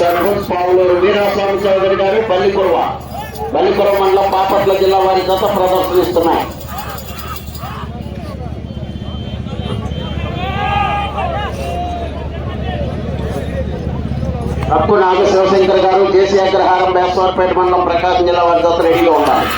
సర్పంచ్ వీరాస్వామి చౌదరి గారు బల్లికురవ. బల్లికురవ మండలం బాపట్ల జిల్లా వారి గత ప్రదర్శనిస్తున్నాయి. అప్పు నాగ శివశంకర్ గారు కేసీ అగ్రహారం బేస్వార్పేట మండలం ప్రకాశం జిల్లా వారి దశ రెడీగా ఉన్నారు.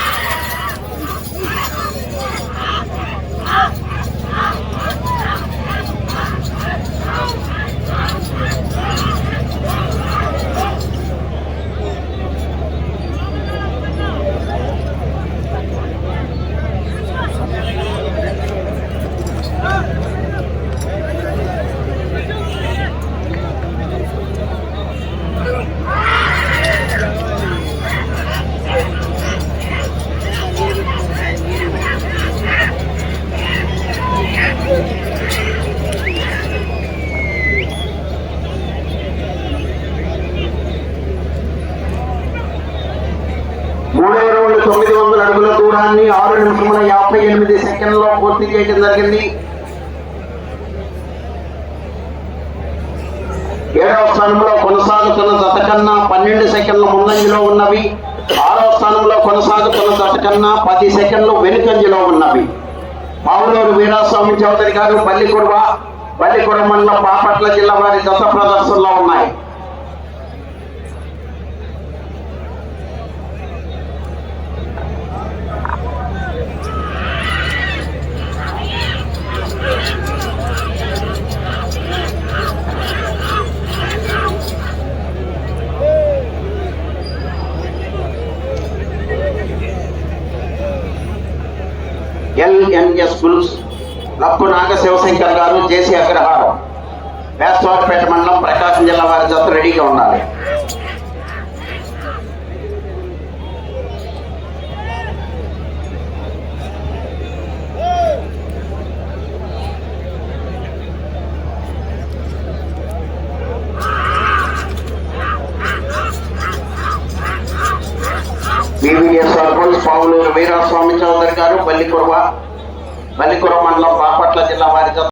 మూడు రౌండ్ తొమ్మిది వందల అడుగుల దూరాన్ని ఆరు నిమిషముల యాభై ఎనిమిది సెకండ్లో పూర్తి చేయడం జరిగింది. ఏడవ స్థానంలో కొనసాగుతున్న జత కన్నా పన్నెండు సెకండ్ల ముందంజలో ఉన్నవి. ఆరవ స్థానంలో కొనసాగుతున్న జత కన్నా పది సెకండ్లు వెనుకంజలో ఉన్నవి. పావులూరు వీరాస్వామి చౌదరి గారు పల్లికొడవ పల్లికొడ మండలం బాపట్ల జిల్లా వారి దత్త ప్రదర్శనలో ఉన్నాయి. ఎల్ఎన్ఎస్ బుల్స్ లప్పు నాగ శివశంకర్ గారు జేసీ అగ్రహారం వేస్తవారిపేట మండలం ప్రకాశం జిల్లా వారి జత రెడీగా ఉండాలి బీవీఎస్ఆర్ బుల్స్ పావులూరు వీరాస్వామి చౌదరి గారు బల్లికుర్వ బల్లికుర్వ మండలం బాపట్ల జిల్లా వారి